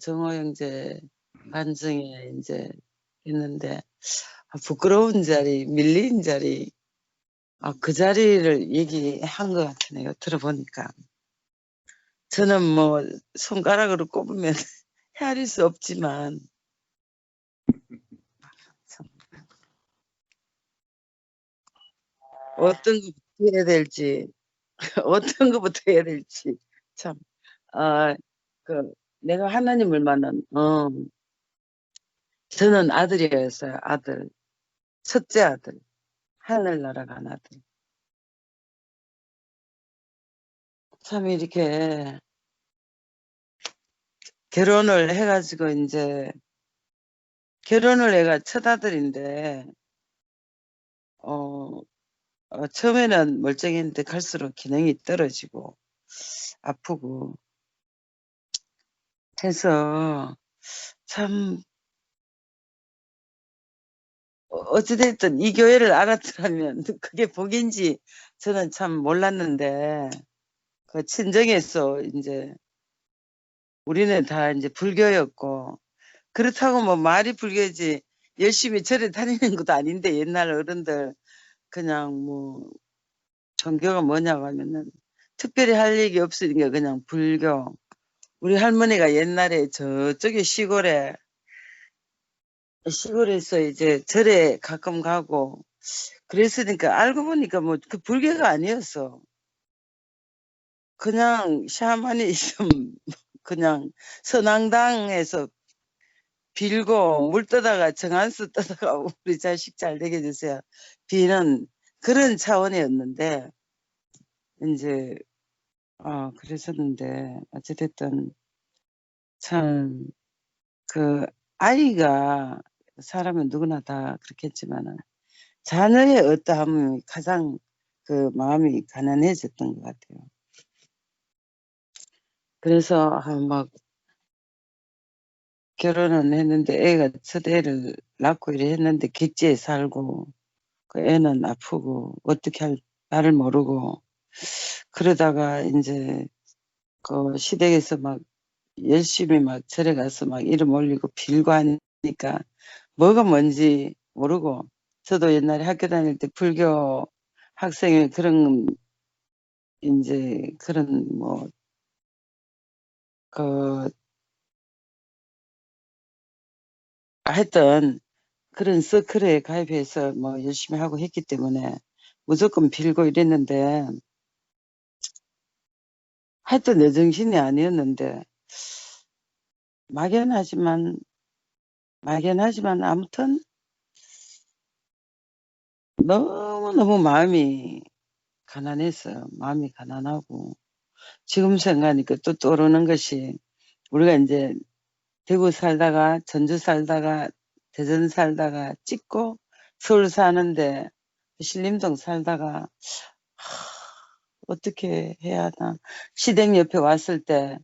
정호 형제 반증에 이제 있는데 아, 부끄러운 자리, 밀린 자리, 아, 그 자리를 얘기한 것 같으네요. 들어보니까. 저는 뭐 손가락으로 꼽으면 헤아릴 수 없지만 참. 어떤 것부터 해야 될지 어떤 것부터 해야 될지 참 아, 그 내가 하나님을 만난 어, 저는 아들이었어요. 아들. 첫째 아들. 하늘나라 간 아들. 참 이렇게 결혼을 해가지고 이제 결혼을 해가 첫 아들인데 어, 어, 처음에는 멀쩡했는데 갈수록 기능이 떨어지고 아프고 해서 참 어, 어찌됐든 이 교회를 알았더라면 그게 복인지 저는 참 몰랐는데 그 친정에서 이제 우리는 다 이제 불교였고 그렇다고 뭐 말이 불교지 열심히 절에 다니는 것도 아닌데 옛날 어른들 그냥 뭐 종교가 뭐냐고 하면은 특별히 할 얘기 없으니까 그냥 불교 우리 할머니가 옛날에 저쪽에 시골에 시골에서 이제 절에 가끔 가고 그랬으니까 알고 보니까 뭐 그 불교가 아니었어. 그냥 샤머니즘 그냥 선앙당에서 빌고 물 떠다가 정한수 떠다가 우리 자식 잘 되게 해주세요. 비는 그런 차원이었는데 이제 어 그랬었는데 어찌됐든 참 그 아이가 사람은 누구나 다 그렇겠지만은 자녀의 어떠함이 가장 그 마음이 가난해졌던 것 같아요. 그래서 아, 막 결혼은 했는데 애가 첫 애를 낳고 이래 했는데 객지에 살고 그 애는 아프고 어떻게 할 말을 모르고 그러다가 이제 그 시댁에서 막 열심히 막 절에 가서 막 이름 올리고 빌고 하니까 뭐가 뭔지 모르고 저도 옛날에 학교 다닐 때 불교 학생회 그런 이제 그런 뭐 그 하여튼 그런 서클에 가입해서 뭐 열심히 하고 했기 때문에 무조건 빌고 이랬는데 하여튼 내 정신이 아니었는데 막연하지만 막연하지만 아무튼 너무너무 마음이 가난했어요. 마음이 가난하고 지금 생각하니까 또 떠오르는 것이 우리가 이제 대구 살다가 전주 살다가 대전 살다가 찍고 서울 사는데 신림동 살다가 하, 어떻게 해야 하나. 시댁 옆에 왔을 때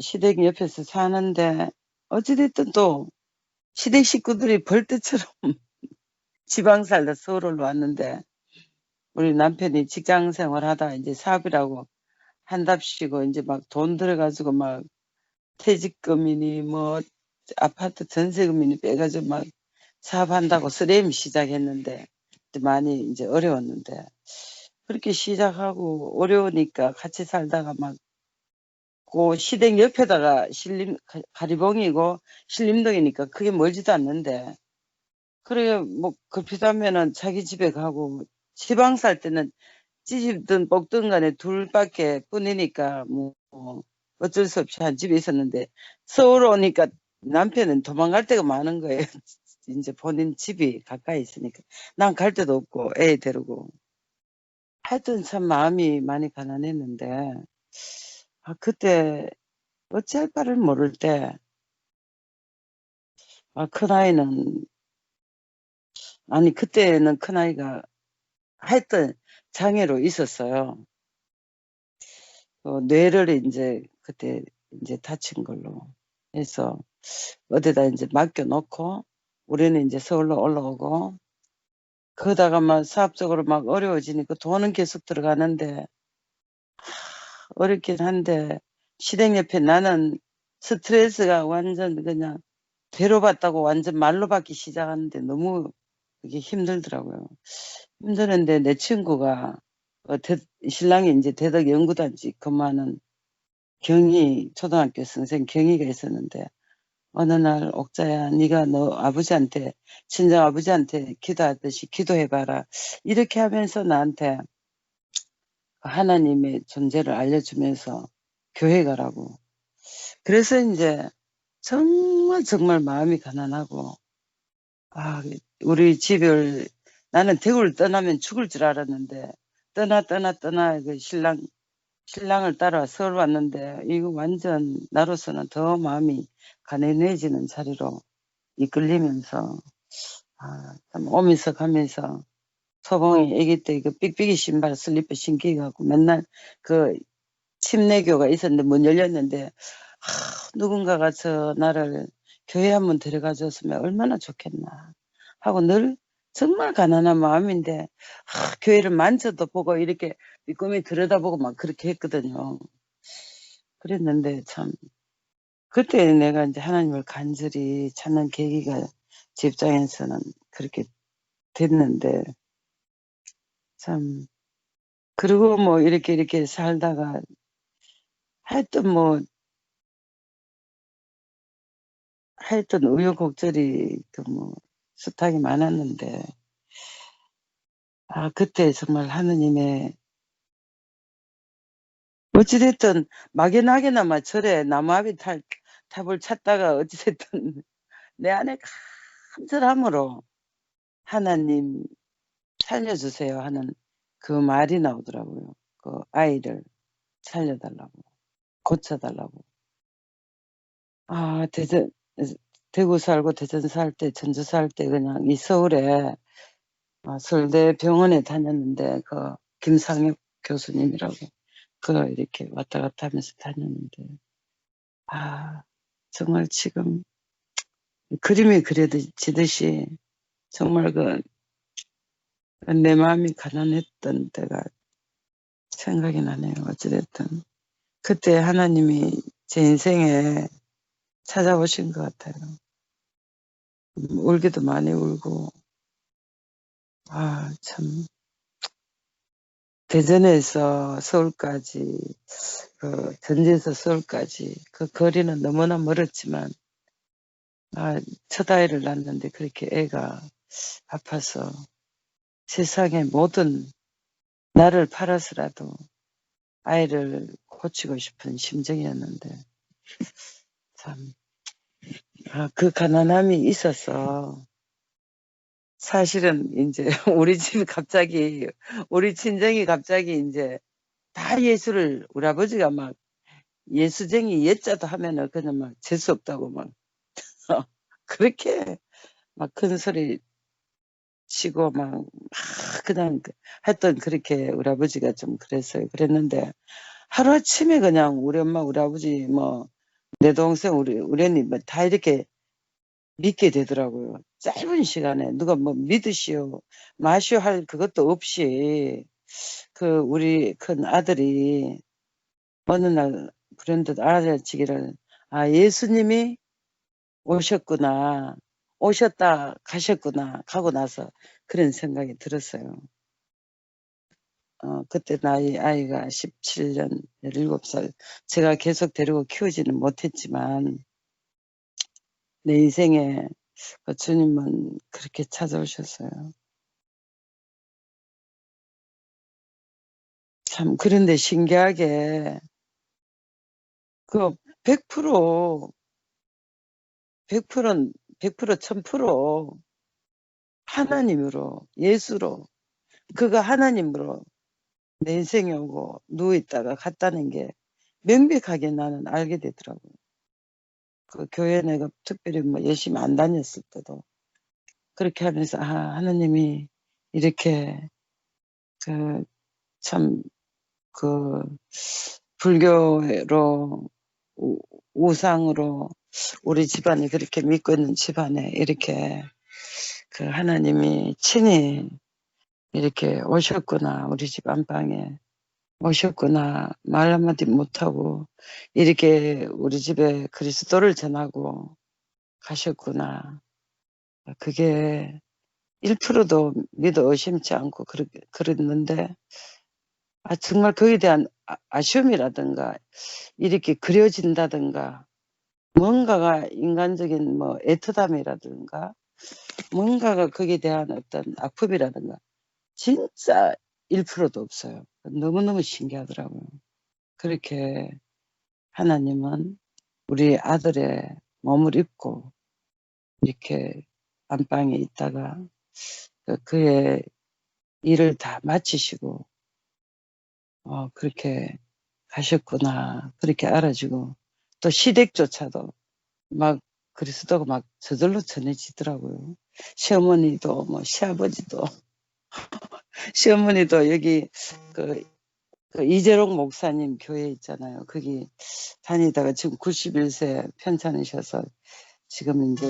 시댁 옆에서 사는데 어찌됐든 또 시댁 식구들이 벌떼처럼 지방 살다 서울로 왔는데 우리 남편이 직장 생활 하다 이제 사업이라고 한답시고 이제 막 돈 들어가지고 막 퇴직금이니 뭐 아파트 전세금이니 빼가지고 막 사업한다고 쓰레미 시작했는데 많이 이제 어려웠는데 그렇게 시작하고 어려우니까 같이 살다가 막 그 시댁 옆에다가 신림 가리봉이고 신림동이니까 그게 멀지도 않는데 그래 뭐 급히다면은 자기 집에 가고 지방 살 때는 찌집든 볶든 간에 둘밖에 뿐이니까 뭐 어쩔 수 없이 한 집에 있었는데 서울 오니까 남편은 도망갈 데가 많은 거예요. 이제 본인 집이 가까이 있으니까 난 갈 데도 없고 애 데리고 하여튼 참 마음이 많이 가난했는데 아, 그때 어찌할 바를 모를 때 아, 큰아이는 아니 그때는 큰아이가 하여튼 장애로 있었어요. 어, 뇌를 이제 그때 이제 다친 걸로 해서 어디다 이제 맡겨놓고 우리는 이제 서울로 올라오고 그러다가 막 사업적으로 막 어려워지니까 돈은 계속 들어가는데 하, 어렵긴 한데 시댁 옆에 나는 스트레스가 완전 그냥 배로 받다고 완전 말로 받기 시작하는데 너무 그게 힘들더라고요. 힘드는데 내 친구가 어, 대, 신랑이 이제 대덕 연구단지 근무하는 경희 초등학교 선생 경희가 있었는데 어느 날 옥자야 네가 너 아버지한테 친정 아버지한테 기도하듯이 기도해봐라. 이렇게 하면서 나한테 하나님의 존재를 알려주면서 교회 가라고. 그래서 이제 정말 정말 마음이 가난하고 아 우리 집을 나는 대구를 떠나면 죽을 줄 알았는데 떠나 떠나 떠나 그 신랑 신랑을 따라 서울 왔는데 이거 완전 나로서는 더 마음이 가난해지는 자리로 이끌리면서 아, 참 오면서 가면서 소봉이 아기 때 그 삑삑이 신발 슬리퍼 신기갖고 맨날 그 침례교가 있었는데 문 열렸는데 아, 누군가가 저 나를 교회 한번 데려가 줬으면 얼마나 좋겠나 하고 늘 정말 가난한 마음인데 아, 교회를 만져도 보고 이렇게 삐꾸미 들여다보고 막 그렇게 했거든요. 그랬는데 참 그때 내가 이제 하나님을 간절히 찾는 계기가 제 입장에서는 그렇게 됐는데 참 그리고 뭐 이렇게 이렇게 살다가 하여튼 뭐 하여튼 우여곡절이 그뭐 수탁이 많았는데 아 그때 정말 하느님의 어찌됐든 막연하게나마 절에 나무아비 탈, 탑을 찾다가 어찌됐든 내 안에 간절함으로 하나님 살려주세요 하는 그 말이 나오더라고요. 그 아이를 살려달라고 고쳐달라고 아 대전 대구 살고 대전 살 때 전주 살 때 그냥 이 서울에 아, 서울대 병원에 다녔는데 그 김상혁 교수님이라고 그 이렇게 왔다 갔다 하면서 다녔는데 아 정말 지금 그림이 그려지듯이 정말 그 내 마음이 가난했던 때가 생각이 나네요. 어찌됐든 그때 하나님이 제 인생에 찾아오신 것 같아요. 울기도 많이 울고 아 참 대전에서 서울까지 그 전주에서 서울까지 그 거리는 너무나 멀었지만 아, 첫 아이를 낳았는데 그렇게 애가 아파서 세상의 모든 나를 팔아서라도 아이를 고치고 싶은 심정이었는데 참, 아, 그 가난함이 있어서 사실은 이제 우리 집 갑자기 우리 친정이 갑자기 이제 다 예수를 우리 아버지가 막 예수쟁이 예자도 하면은 그냥 막 재수 없다고 막 그렇게 막 큰 소리 치고 막, 막 그냥 했던 그렇게 우리 아버지가 좀 그랬어요. 그랬는데 하루아침에 그냥 우리 엄마 우리 아버지 뭐 내 동생 우리 우리 언니 뭐 다 이렇게 믿게 되더라고요. 짧은 시간에 누가 뭐 믿으시오 마시오 할 그것도 없이 그 우리 큰 아들이 어느 날 브랜드 알아지기를 아 예수님이 오셨구나 오셨다 가셨구나 하고 나서 그런 생각이 들었어요. 어, 그때 나이 아이가 17년 17살 제가 계속 데리고 키우지는 못했지만 내 인생에 그 주님은 그렇게 찾아오셨어요. 참 그런데 신기하게 그 100% 100%는 100% 1000% 하나님으로 예수로 그가 하나님으로 내 인생에 오고 누워있다가 갔다는 게 명백하게 나는 알게 되더라고요. 그 교회 내가 특별히 뭐 열심히 안 다녔을 때도 그렇게 하면서 아 하나님이 이렇게 그 참 그 불교로 우, 우상으로 우리 집안이 그렇게 믿고 있는 집안에 이렇게 그 하나님이 친히 이렇게 오셨구나 우리 집 안방에 오셨구나. 말 한마디 못하고 이렇게 우리 집에 그리스도를 전하고 가셨구나. 그게 1%도 믿어 의심치 않고 그러, 그랬는데 아, 정말 그에 대한 아, 아쉬움이라든가 이렇게 그려진다든가 뭔가가 인간적인 뭐 애틋함이라든가 뭔가가 거기에 대한 어떤 아픔이라든가 진짜 1%도 없어요. 너무너무 신기하더라고요. 그렇게 하나님은 우리 아들의 몸을 입고 이렇게 안방에 있다가 그- 그의 일을 다 마치시고 어, 그렇게 가셨구나 그렇게 알아주고 또 시댁조차도 막 그리스도가 막 저절로 전해지더라고요. 시어머니도 뭐 시아버지도 시어머니도 여기 그, 그 이재롱 목사님 교회 있잖아요. 거기 다니다가 지금 91세 편찮으셔서 지금 이제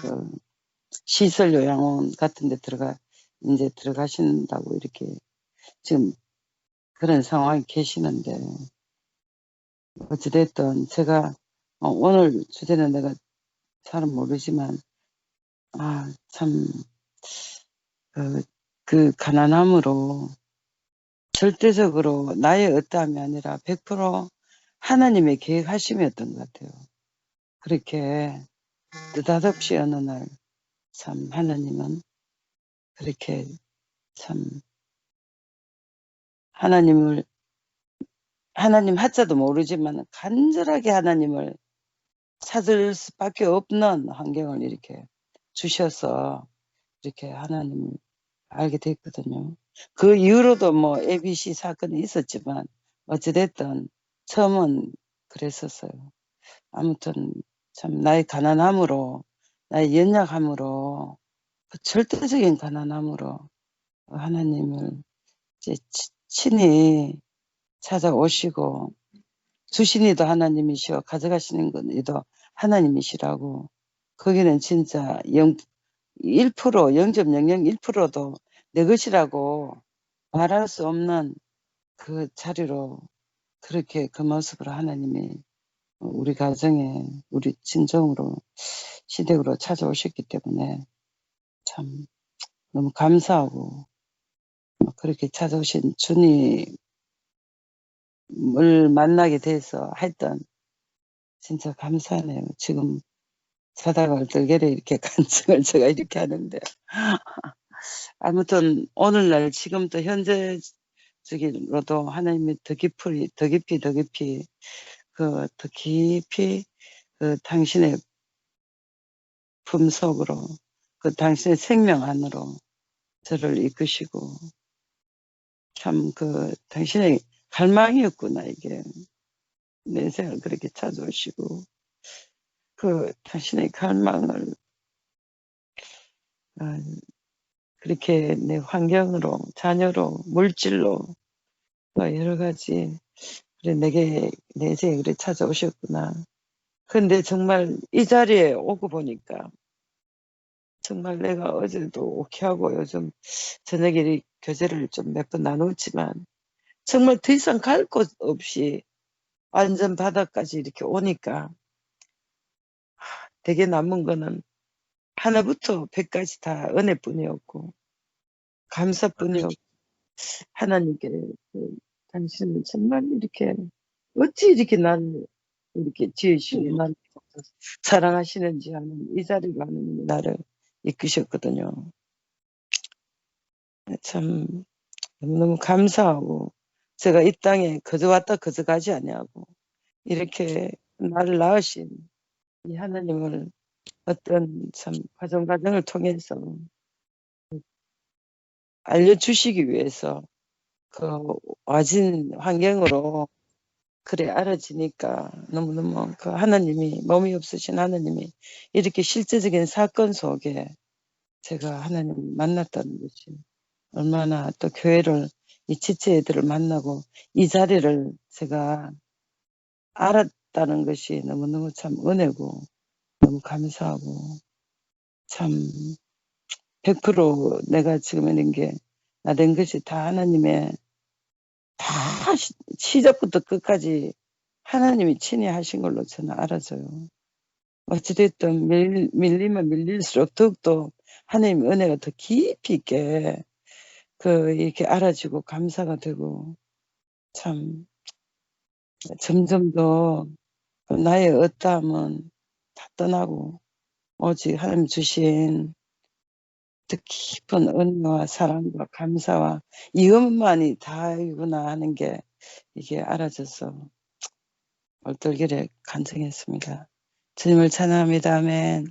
그 시설 요양원 같은 데 들어가 이제 들어가신다고 이렇게 지금 그런 상황에 계시는데 어찌됐든 제가 어, 오늘 주제는 내가 잘은 모르지만 아참 그, 그 가난함으로 절대적으로 나의 어떠함이 아니라 100% 하나님의 계획하심이었던 것 같아요. 그렇게 느닷없이 어느 날 참 하나님은 그렇게 참 하나님을 하나님 하자도 모르지만 간절하게 하나님을 찾을 수밖에 없는 환경을 이렇게 주셔서 이렇게 하나님을 알게 됐거든요. 그 이후로도 뭐 ABC 사건이 있었지만 어찌됐든 처음은 그랬었어요. 아무튼 참 나의 가난함으로 나의 연약함으로 그 절대적인 가난함으로 하나님을 이제 치- 친히 찾아오시고 주신이도 하나님이시오 가져가시는 건 이도 하나님이시라고 거기는 진짜 0, 1% 0.001%도 내 것이라고 말할 수 없는 그 자리로 그렇게 그 모습으로 하나님이 우리 가정에 우리 친정으로 시댁으로 찾아오셨기 때문에 참 너무 감사하고 그렇게 찾아오신 주님을 만나게 돼서 하여튼 진짜 감사하네요. 지금 자다가 얼떨결에 이렇게 간증을 제가 이렇게 하는데 아무튼 오늘날 지금도 현재 적으로도 하나님이 더 깊이 더 깊이 더 깊이 그 더 깊이 그 당신의 품속으로 그 당신의 생명 안으로 저를 이끄시고 참 그 당신의 갈망이었구나 이게. 내 생을 그렇게 찾아오시고 그 당신의 갈망을 어, 그렇게 내 환경으로 자녀로 물질로 뭐 여러 가지 그래 내게 내 생에 그래 찾아오셨구나. 근데 정말 이 자리에 오고 보니까 정말 내가 어제도 오케하고 요즘 저녁에 이 교제를 좀 몇 번 나눴지만 정말 더 이상 갈 곳 없이 완전 바닥까지 이렇게 오니까 되게 남은 거는 하나부터 백까지 다 은혜뿐이었고 감사뿐이었고 하나님께 그 당신은 정말 이렇게 어찌 이렇게 난 이렇게 지으시고 난 사랑하시는지 하는 이 자리가 하나님이 나를 이끄셨거든요. 참 너무너무 감사하고 제가 이 땅에 거저 왔다 거저 가지 아니하고 이렇게 나를 낳으신 이 하나님을 어떤 참 과정 과정을 통해서 알려주시기 위해서 그 와진 환경으로 그래 알아지니까 너무너무 그 하나님이 몸이 없으신 하나님이 이렇게 실제적인 사건 속에 제가 하나님 만났다는 것이 얼마나 또 교회를 이 지체 애들을 만나고 이 자리를 제가 알 았다는 것이 너무너무 참 은혜고 너무 감사하고 참 100% 내가 지금 이런 게나 된 것이 다 하나님의 다시 시작부터 끝까지 하나님이 친히 하신 걸로 저는 알아져요. 어찌 됐든 밀 밀리면 밀릴수록 더욱더 하나님의 은혜가 더 깊이 있게 그 이렇게 알아지고 감사가 되고 참 점점 더그 나의 어떠함은 다 떠나고 오직 하나님 주신 더 깊은 은혜와 사랑과 감사와 이것만이 다이구나 하는 게 이게 알아져서 올돌결에 간증했습니다. 주님을 찬양합니다. 아멘.